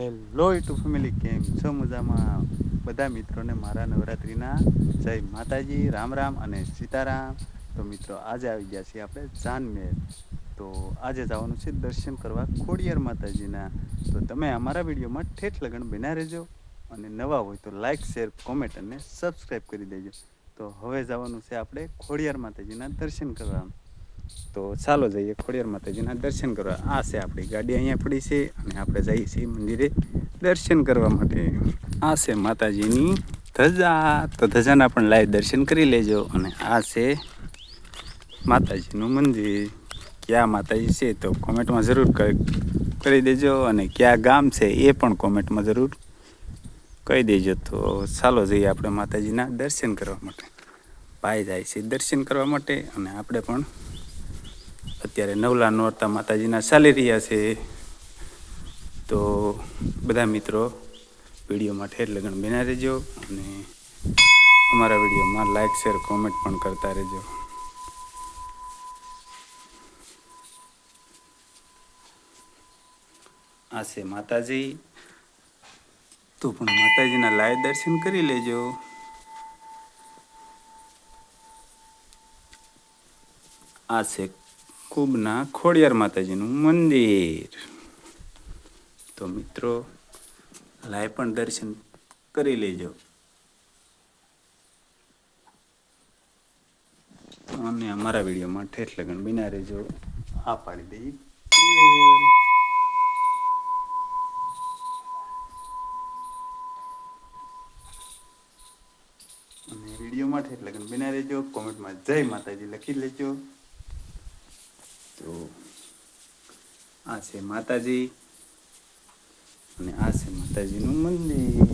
Hello two family કેમ છો? મજામાં? બધા મિત્રોને મારા નવરાત્રિના જય માતાજી, રામ રામ અને સીતારામ. તો મિત્રો, આજે આવી ગયા છીએ આપણે જાનમેર. તો આજે જવાનું છે દર્શન કરવા ખોડિયાર માતાજીના. તો તમે અમારા વિડીયોમાં ઠેઠ લગન બના રહેજો અને નવા હોય તો લાઇક શેર કોમેન્ટ અને સબસ્ક્રાઈબ કરી દેજો. તો હવે જવાનું છે આપણે ખોડિયાર માતાજીના દર્શન કરવા. તો ચાલો જઈએ ખોડિયાર માતાજીના દર્શન કરવા. આ છે આપણી ગાડી અહીંયા પડી છે અને આપણે જઈએ છીએ મંદિરે દર્શન કરવા માટે. આ છે માતાજીની ધજા. તો ધજાના પણ લાઈવ દર્શન કરી લેજો અને આ છે માતાજીનું મંદિર. ક્યાં માતાજી છે તો કોમેન્ટમાં જરૂર કરી દેજો અને ક્યાં ગામ છે એ પણ કોમેન્ટમાં જરૂર કહી દેજો. તો ચાલો જઈએ આપણે માતાજીના દર્શન કરવા માટે. ભાઈ જાય છે દર્શન કરવા માટે અને આપણે પણ અત્યારે નવલા નોરતા માતાજીના ચાલી રહ્યા છે. તો બધા મિત્રો વિડીયોમાં ઠેર લગ્ન બના રહેજો અને અમારા વિડીયોમાં લાઈક શેર કોમેન્ટ પણ કરતા રહેજો. આ છે માતાજી. તો પણ માતાજીના લાય દર્શન કરી લેજો. આ છે કુબના ખોડિયાર માતાજીનું મંદિર. તો મિત્રો લાઈવ પણ દર્શન કરી લેજો. અને અમારા વિડીયોમાં ઠેઠ લગન બિના રહેજો. આ પાડી દઈએ. વિડીયોમાં ઠેઠ લગ્ન બિના રહેજો. કોમેન્ટમાં જય માતાજી લખી લેજો. તો આ છે માતાજી અને આ છે માતાજીનું મંદિર.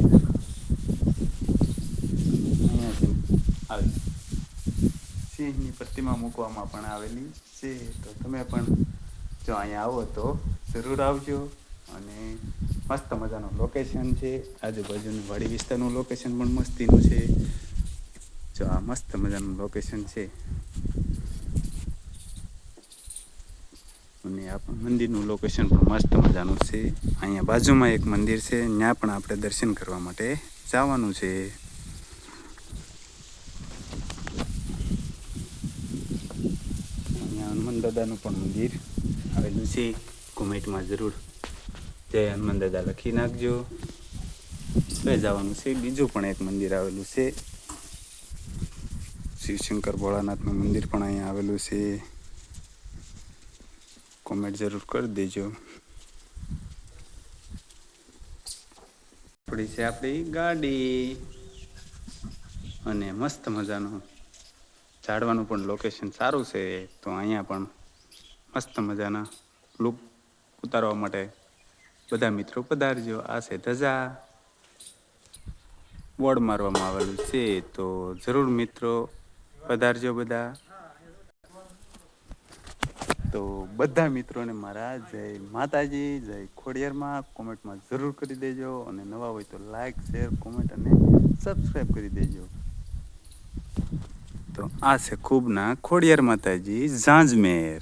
અહીંયા છે આવે. સિંહની પ્રતિમા મૂકવામાં પણ આવેલી છે. તો તમે પણ જો અહીંયા આવો તો જરૂર આવજો અને મસ્ત મજાનું લોકેશન છે. આજુબાજુનું વાડી વિસ્તારનું લોકેશન પણ મસ્તીનું છે. જો આ મસ્ત મજાનું લોકેશન છે. અને મંદિરનું લોકેશન પણ મસ્ત મજાનું છે. અહીંયા બાજુમાં એક મંદિર છે, ત્યાં પણ આપણે દર્શન કરવા માટે જવાનું છે. અહીંયા હનુમાન દાદાનું પણ મંદિર આવેલું છે. કોમેન્ટમાં જરૂર જય હનુમાન દાદા લખી નાખજો. જવાનું છે, બીજું પણ એક મંદિર આવેલું છે. શિવશંકર ભોળાનાથનું મંદિર પણ અહીંયા આવેલું છે. કોમેન્ટ જરૂર કરી દેજો. આપણી છે આપણી ગાડી. અને મસ્ત મજાનું. ઝાડવાનું પણ લોકેશન સારું છે, તો અહીંયા પણ મસ્ત મજાના લૂપ ઉતારવા માટે બધા મિત્રો પધારજો. આ છે ધજા. બોર્ડ મારવામાં આવેલું છે, તો જરૂર મિત્રો પધારજો બધા. તો બધા મિત્રોને મારા જય માતાજી, જય ખોડિયારમાં. કોમેન્ટમાં જરૂર કરી દેજો અને નવા હોય તો લાઈક શેર કોમેન્ટ અને સબસ્ક્રાઈબ કરી દેજો. તો આ છે ખૂબના ખોડિયાર માતાજી, ઝાંઝમેર.